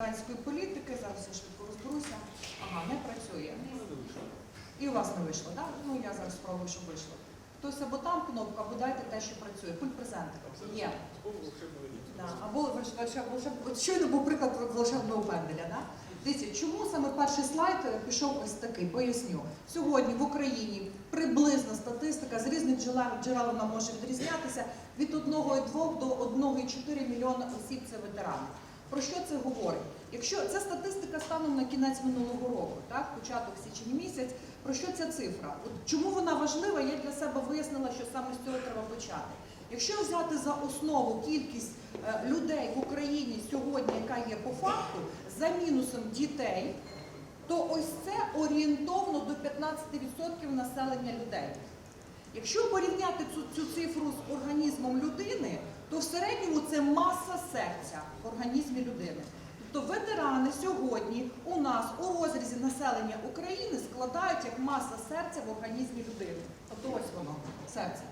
ветеранської політики, зараз я швидко розберуся. Ага, не працює. І у вас не вийшло, так? Ну я зараз спробую, щоб вийшло. Хтось або там кнопка, або дайте те, що працює. Пульт презентер. Є. Да. Або от щойно був приклад про волшебного пенделя. Да? Дивіться, чому саме перший слайд е, пішов ось такий? Поясню. Сьогодні в Україні приблизна статистика з різних джерел, джерел вона може відрізнятися від 1,2 до 1,4 мільйона осіб це ветерани. Про що це говорить? Якщо це статистика станом на кінець минулого року, так, початок січень місяць, про що ця цифра? От чому вона важлива? Я для себе вияснила, що саме з цього треба почати. Якщо взяти за основу кількість е, людей в Україні сьогодні, яка є по факту, за мінусом дітей, то ось це орієнтовно до 15% населення людей. Якщо порівняти цю, цю цифру з організмом людини, то в середньому це маса серця в організмі людини. Тобто ветерани сьогодні у нас у розрізі населення України складають як маса серця в організмі людини. Тобто ось воно, серце.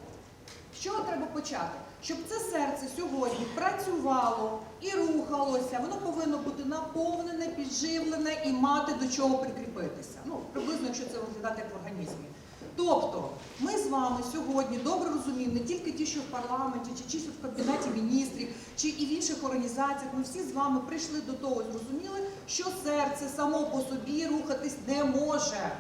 З чого треба почати? Щоб це серце сьогодні працювало і рухалося, воно повинно бути наповнене, підживлене і мати до чого прикріпитися. Ну, приблизно, якщо це виглядати як в організмі. Тобто, ми з вами сьогодні добре розуміємо, не тільки ті, що в парламенті, чи ті, що в кабінеті міністрів, чи і в інших організаціях, ми всі з вами прийшли до того, зрозуміли, що серце само по собі рухатись не може.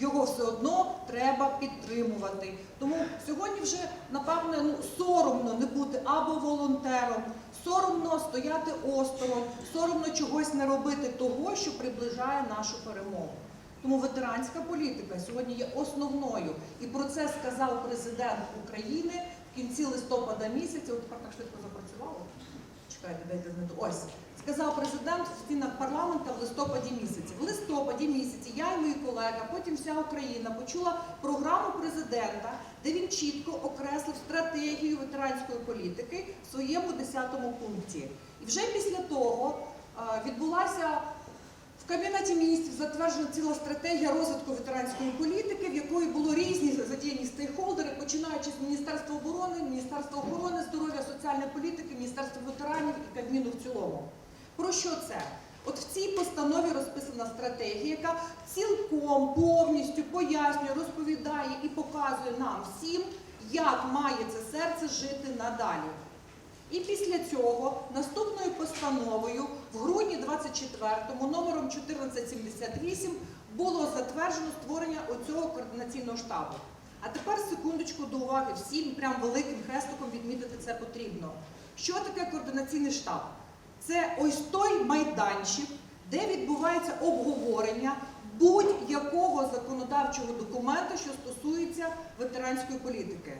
Його все одно треба підтримувати. Тому сьогодні вже, напевне, ну, соромно не бути або волонтером, соромно стояти осторонь, соромно чогось не робити того, що приближає нашу перемогу. Тому ветеранська політика сьогодні є основною. І про це сказав президент України в кінці листопада місяця. От так швидко запрацювало. Чекайте, дайте знайду. Ось. Сказав президент в стінах парламента в листопаді місяці. В листопаді місяці я і мої колеги, потім вся Україна почула програму президента, де він чітко окреслив стратегію ветеранської політики в своєму 10-му пункті. І вже після того е, відбулася Кабінеті міністрів затверджена ціла стратегія розвитку ветеранської політики, в якої було різні задіяні стейкхолдери, починаючи з Міністерства оборони, Міністерства охорони здоров'я, соціальної політики, Міністерства ветеранів і Кабміну в цілому. Про що це? От в цій постанові розписана стратегія, яка цілком повністю пояснює, розповідає і показує нам всім, як має це серце жити надалі. І після цього наступною постановою в грудні 24-му номером 1478 було затверджено створення оцього координаційного штабу. А тепер секундочку до уваги всім, прям великим хрестиком відмітити це потрібно. Що таке координаційний штаб? Це ось той майданчик, де відбувається обговорення будь-якого законодавчого документу, що стосується ветеранської політики.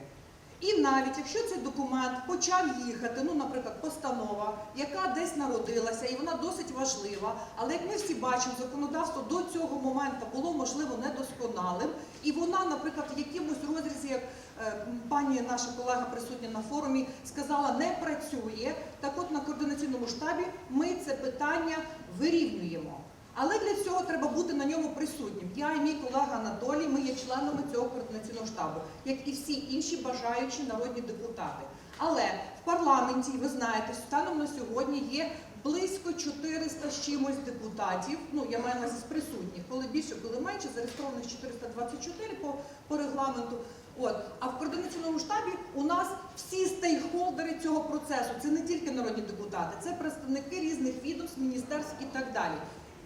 І навіть якщо цей документ почав їхати, ну, наприклад, постанова, яка десь народилася, і вона досить важлива, але як ми всі бачимо, законодавство до цього моменту було можливо недосконалим, і вона, наприклад, в якомусь розрізі, як е, пані наша колега присутня на форумі, сказала, не працює. Так от на координаційному штабі ми це питання вирівнюємо. Але для цього треба бути на ньому присутнім. Я і мій колега Анатолій, ми є членами цього координаційного штабу, як і всі інші бажаючі народні депутати. Але в парламенті, ви знаєте, станом на сьогодні є близько 400 з чимось депутатів. Ну я маю на увазі з присутніх, коли більше, коли менше, зареєстрованих 424 по, по регламенту. От а в координаційному штабі у нас всі стейкхолдери цього процесу. Це не тільки народні депутати, це представники різних відомств, міністерств і так далі.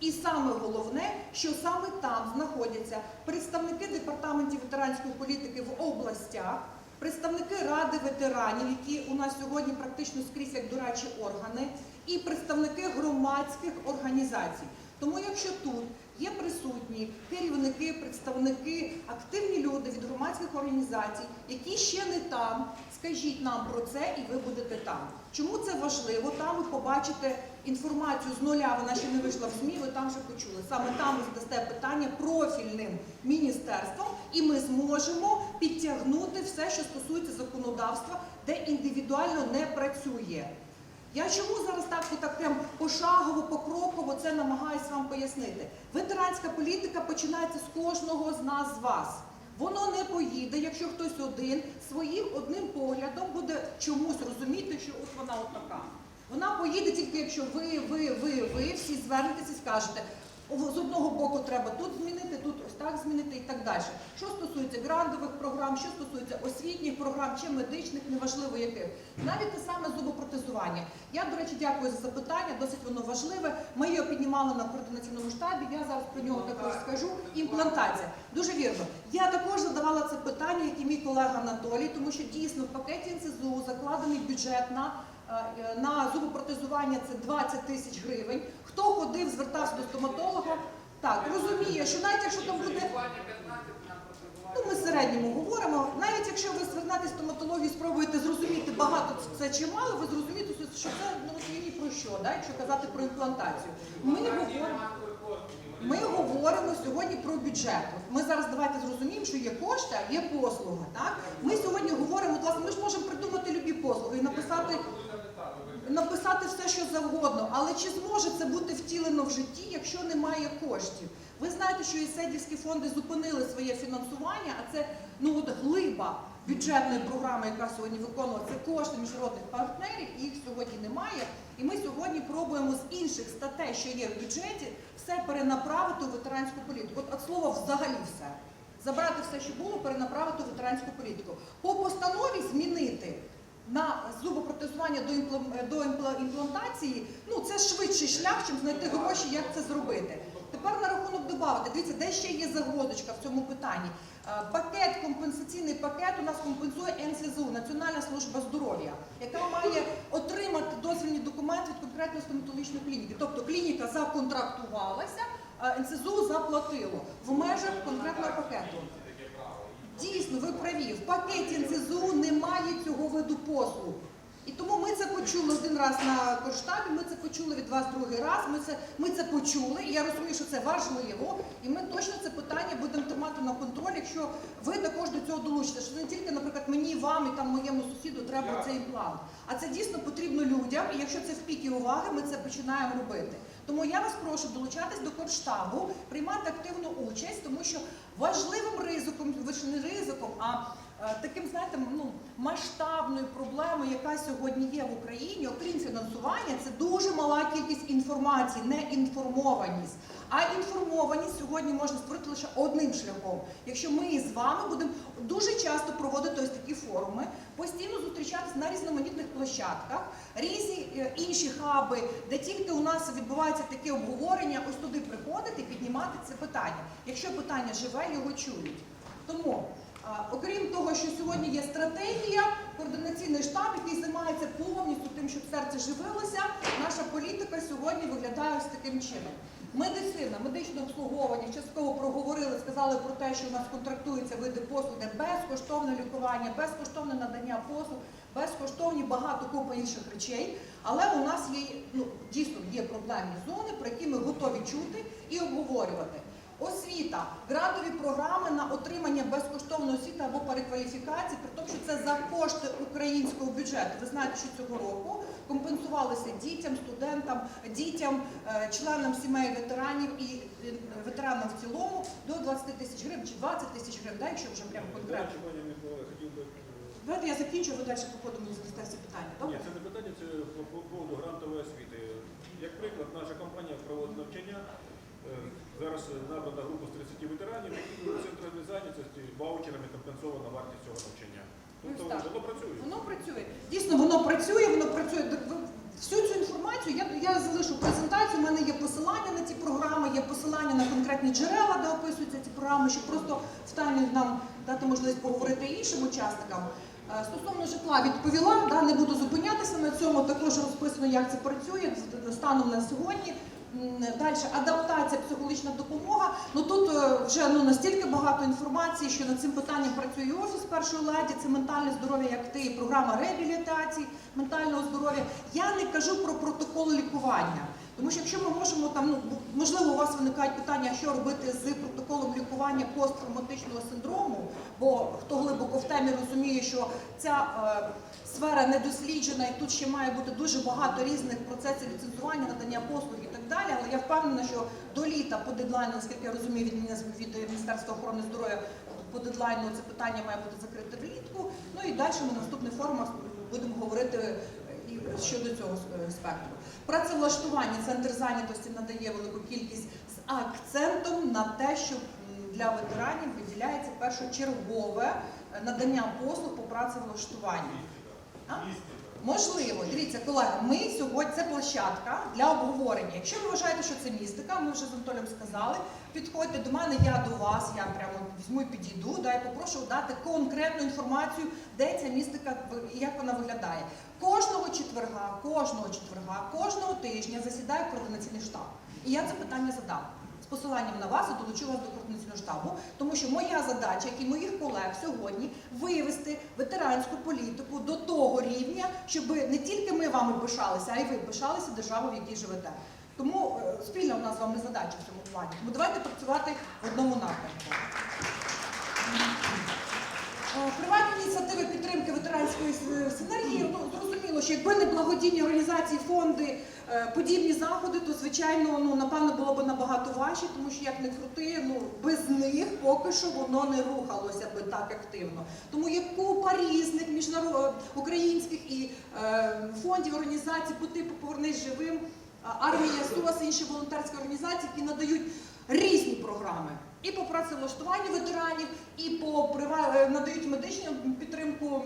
І саме головне, що саме там знаходяться представники департаментів ветеранської політики в областях, представники ради ветеранів, які у нас сьогодні практично скрізь як дорадчі органи, і представники громадських організацій. Тому, якщо тут є присутні керівники, представники, активні люди від громадських організацій, які ще не там, скажіть нам про це, і ви будете там. Чому це важливо? Там ви побачите інформацію з нуля, вона ще не вийшла в ЗМІ, ви там вже почули. Саме там ви задасте питання профільним міністерством, і ми зможемо підтягнути все, що стосується законодавства, де індивідуально не працює. Я чому зараз так, так прям пошагово, покроково це намагаюся вам пояснити. Ветеранська політика починається з кожного з нас з вас. Воно не поїде, якщо хтось один своїм одним поглядом буде чомусь розуміти, що от вона от така. Вона поїде тільки, якщо ви, ви, ви, ви всі звернетеся і скажете. «О, З одного боку треба тут змінити, тут ось так змінити і так далі. Що стосується грантових програм, що стосується освітніх програм чи медичних, неважливо яких. Навіть те саме зубопротезування. Я, до речі, дякую за запитання, досить воно важливе. Ми його піднімали на координаційному штабі. Я зараз про нього також скажу. Імплантація. Дуже вірно. Я також задавала це питання, колега Анатолій, тому що дійсно в пакеті НСЗУ закладений бюджет на е, на зубопротезування це 20 тисяч гривень. Хто ходив, звертався до стоматолога, так розуміє, що навіть якщо там буде Ну, ми середньому говоримо. Навіть якщо ви звернетесь в стоматологію спробуєте зрозуміти багато це чи мало, ви зрозумієте, що це ну от про що, да, якщо казати про імплантацію. Ми говоримо. Ми говоримо сьогодні про бюджет. Ми зараз давайте зрозуміємо, що є кошти, а є послуга. Так? Ми сьогодні говоримо, власне, ми ж можемо придумати любі послуги і написати, написати все, що завгодно. Але чи зможе це бути втілено в житті, якщо немає коштів? Ви знаєте, що ІСЕДівські фонди зупинили своє фінансування, а це ну от глиба бюджетної програми, яка сьогодні виконувала це кошти міжнародних партнерів, їх сьогодні немає. І ми сьогодні пробуємо з інших статей, що є в бюджеті, все перенаправити у ветеранську політику. От, от слова взагалі все. Забрати все, що було, перенаправити у ветеранську політику. По постанові змінити на зубопротезування до, імплантації, ну це швидший шлях, чим знайти гроші, як це зробити. Тепер на рахунок додати, дивіться, де ще є загвоздочка в цьому питанні. Е, Пакет, компенсаційний пакет у нас компенсує НСЗУ, Національна служба здоров'я, яка має отримати дозвільні документи від конкретної стоматологічної клініки. Тобто клініка законтрактувалася, НСЗУ заплатило в межах конкретного пакету. Дійсно, ви праві. В пакеті НСЗУ немає цього виду послуг. І тому ми це почули один раз на Корштабі, ми це почули від вас другий раз. Ми це, ми це почули, і я розумію, що це важливо. І ми точно це питання будемо тримати на контролі, якщо ви також до цього долучите. Що не тільки, наприклад, мені, вам і там моєму сусіду треба цей план. А це дійсно потрібно людям, і якщо це в піки уваги, ми це починаємо робити. Тому я вас прошу долучатись до Корштабу, приймати активну участь, тому що важливим ризиком, ви ж не ризиком, а таким, знаєте, ну масштабною проблемою, яка сьогодні є в Україні, окрім фінансування, це дуже мала кількість інформації, неінформованість. А інформованість сьогодні можна створити лише одним шляхом. Якщо ми з вами будемо дуже часто проводити ось такі форуми, постійно зустрічатися на різноманітних площадках, різні е, інші хаби, де тільки у нас відбувається таке обговорення, ось туди приходити піднімати це питання. Якщо питання живе, його чують. Тому, окрім того, що сьогодні є стратегія, координаційний штаб, який займається повністю тим, щоб серце живилося, наша політика сьогодні виглядає ось таким чином. Медицина, медичне обслуговування, частково проговорили, сказали про те, що у нас контрактуються види послуг, де безкоштовне лікування, безкоштовне надання послуг, безкоштовні багато купа інших речей. Але у нас є ну дійсно є проблемні зони, про які ми готові чути і обговорювати. Освіта, грантові програми на отримання безкоштовної освіти або перекваліфікації, при тому, що це за кошти українського бюджету. Ви знаєте, що цього року компенсувалися дітям, студентам, дітям, е, членам сімей ветеранів і е, ветеранам в цілому до 20 тисяч гривень чи 20 тисяч гривень, да, якщо вже прямо конкретно. Давайте я закінчу, ви далі походимо задасте всі питання. Ні, це не питання, це по поводу грантової освіти. Як приклад, наша компанія проводить навчання. Е, Зараз набрана група з 30 ветеранів, які центральні зайнятості ваучерами компенсована вартість цього навчання. Тобто так. воно працює. Воно працює. Дійсно, воно працює, воно працює. Всю цю інформацію я, я залишу презентацію. У мене є посилання на ці програми, є посилання на конкретні джерела, де описуються ці програми, щоб просто в таймінг нам дати можливість поговорити іншим учасникам. Е, Стосовно житла відповіла, да, не буду зупинятися на цьому. Також розписано, як це працює станом на сьогодні. Далі адаптація, психологічна допомога. Ну тут е, вже ну настільки багато інформації, що над цим питанням працює офіс першої леді, це ментальне здоров'я, як ти, програма реабілітації ментального здоров'я. Я не кажу про протокол лікування. Тому що якщо ми можемо там, ну можливо, у вас виникають питання, що робити з протоколом лікування посттравматичного синдрому, бо хто глибоко в темі розуміє, що ця е, сфера не досліджена, і тут ще має бути дуже багато різних процесів ліцензування, надання послуг і так далі. Але я впевнена, що до літа по дедлайну, наскільки я розумію, від від Міністерства охорони здоров'я по дедлайну це питання має бути закрите влітку. Ну і далі ми на наступних форумах будемо говорити і щодо цього е, спектру. Працевлаштування центр зайнятості надає велику кількість з акцентом на те, що для ветеранів виділяється першочергове е, надання послуг по працевлаштуванню. Можливо, дивіться, колеги, ми сьогодні це площадка для обговорення. Якщо ви вважаєте, що це містика, ми вже з Анатолієм сказали. Підходьте до мене, я до вас, я прямо візьму і підійду, да, і попрошу дати конкретну інформацію, де ця містика і як вона виглядає. Кожного четверга, кожного четверга, кожного тижня засідає координаційний штаб. І я це питання задам посиланням на вас і долучу вас до координаційного штабу, тому що моя задача, як і моїх колег сьогодні, вивести ветеранську політику до того рівня, щоб не тільки ми вами пишалися, а й ви пишалися державою, в якій живете. Тому е, спільна у нас з вами задача в цьому плані. Тому давайте працювати в одному напрямку. Е, Приватні ініціативи підтримки ветеранської синергії, ну зрозуміло, що якби не благодійні організації, фонди, е, подібні заходи, то звичайно, ну напевно було б набагато важче, тому що як не крути, ну без них поки що воно не рухалося би так активно. Тому є купа різних міжнародних українських і е, фондів організацій по типу Повернись живим, армія СОС, інші волонтерські організації, які надають різні програми. І по працевлаштуванню ветеранів, і по е, надають медичну підтримку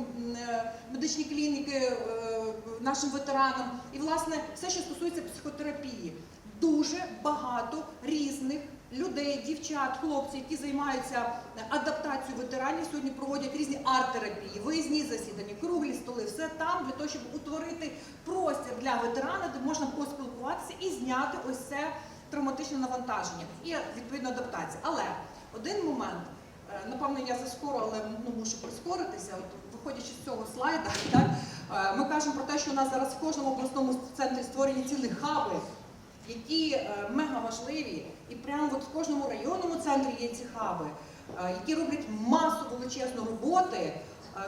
е, медичні клініки е, нашим ветеранам. І власне все, що стосується психотерапії, дуже багато різних людей, дівчат, хлопців, які займаються адаптацією ветеранів, сьогодні проводять різні арт-терапії, виїзні засідання, круглі столи, все там для того, щоб утворити простір для ветерана, де можна поспілкуватися і зняти ось це травматичне навантаження і відповідно адаптація. Але один момент, е, напевно, я заскоро, але ну, мушу прискоритися. От виходячи з цього слайда, так ми кажемо про те, що у нас зараз в кожному обласному центрі створені цілі хаби, які е, мега важливі, і прямо от в кожному районному центрі є ці хаби, е, які роблять масу величезної роботи. Е,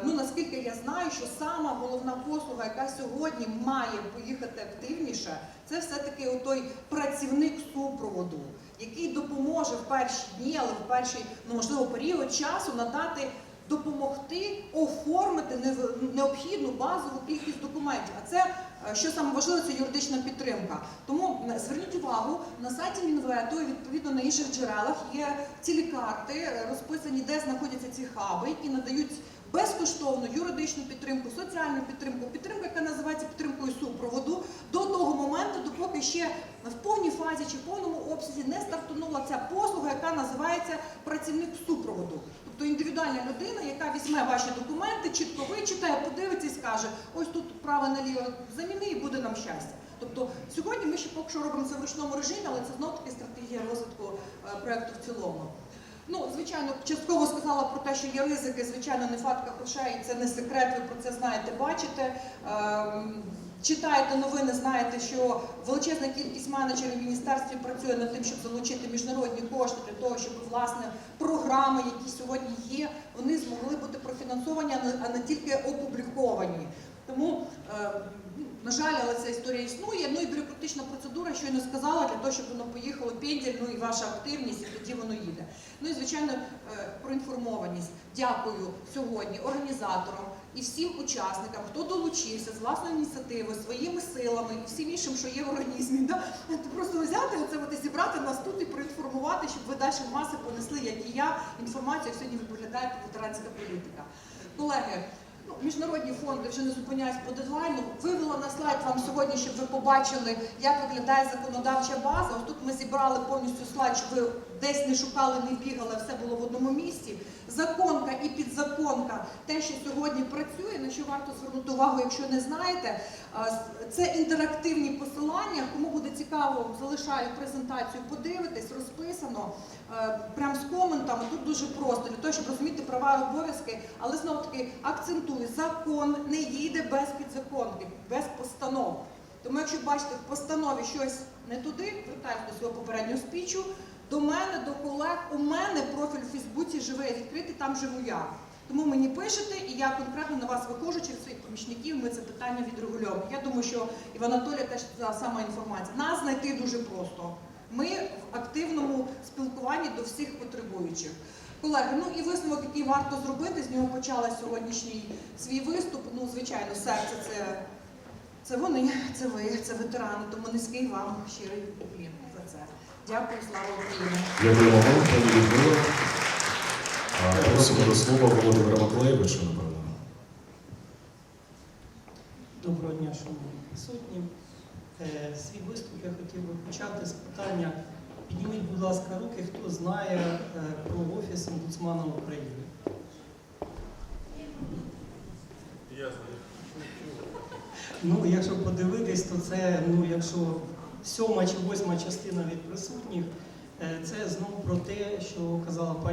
Ну наскільки я знаю, що сама головна послуга, яка сьогодні має поїхати активніше, це все-таки той працівник супроводу, який допоможе в перші дні, але в перший ну можливо період часу надати. Допомогти оформити необхідну базову кількість документів. А це е, що саме важливо, це юридична підтримка. Тому зверніть увагу на сайті Мінвету і відповідно на інших джерелах є цілі карти, е, розписані, де знаходяться ці хаби, які надають безкоштовну юридичну підтримку, соціальну підтримку, підтримку, яка називається підтримкою супроводу, до того моменту, допоки ще в повній фазі чи в повному обсязі не стартунула ця послуга, яка називається працівник супроводу. Тобто індивідуальна людина, яка візьме ваші документи, чітко вичитає, подивиться і скаже, ось тут право наліво заміни і буде нам щастя. Тобто сьогодні ми ще поки що робимо це в ручному режимі, але це знов таки стратегія розвитку е, проекту в цілому. Ну, звичайно, частково сказала про те, що є ризики, звичайно, нехватка грошей, це не секрет, ви про це знаєте, бачите. Ем, Читаєте новини, знаєте, що величезна кількість менеджерів в міністерстві працює над тим, щоб залучити міжнародні кошти для того, щоб власне програми, які сьогодні є, вони змогли бути профінансовані, а не- не тільки опубліковані. Тому, е, ну, на жаль, але ця історія існує. Ну і бюрократична процедура, щойно сказала, для того, щоб воно поїхало пенділь, ну і ваша активність, і тоді воно їде. Ну і звичайно, е, про інформованість. Дякую сьогодні організаторам і всім учасникам, хто долучився з власної ініціативи, своїми силами і всім іншим, що є в організмі. Да? Просто взяти оце от і зібрати нас тут і проінформувати, щоб ви далі в маси понесли, як і я, інформацію, як сьогодні виглядає ветеранська політика. Колеги. Ну, міжнародні фонди вже не зупиняють по дедлайну. Вивела на слайд вам сьогодні, щоб ви побачили, як виглядає законодавча база. Ось тут ми зібрали повністю слайд, щоб ви десь не шукали, не бігали, все було в одному місці. Законка і підзаконка, те, що сьогодні працює, на що варто звернути увагу, якщо не знаєте, це інтерактивні посилання. Кому буде цікаво, залишаю презентацію, подивитись, розписано. е, Прям з коментами тут дуже просто для того, щоб розуміти права і обов'язки, але знову таки акцентую, закон не їде без підзаконки, без постанов. Тому, якщо бачите в постанові щось не туди, звертаюся до свого попереднього спічу. До мене, до колег, у мене профіль у Фейсбуці живий, відкритий, там живу я. Тому мені пишете, і я конкретно на вас виходжу через своїх помічників. Ми це питання відрегульовуємо. Я думаю, що і в Анатолія теж та сама інформація. Нас знайти дуже просто. Ми в активному спілкуванні до всіх потребуючих. Колеги, ну і висновок, який варто зробити, з нього почала сьогоднішній свій виступ. Ну, звичайно, серце це Це вони, це ви, це ветерани, тому низький вам щирий уклін. Дякую, слава Україні! Дякуємо вам, пані Людмила. Просимо до слова Володимира Маклеєвича, напевно. Доброго дня, шановні присутні. Е, Свій виступ я хотів би почати з питання. Підніміть, будь ласка, руки, хто знає е, про офіс омбудсмана України. Я знаю. Ну, якщо подивитись, то це, ну, якщо сьома чи восьма частина від присутніх, е, це знову про те, що казала пані.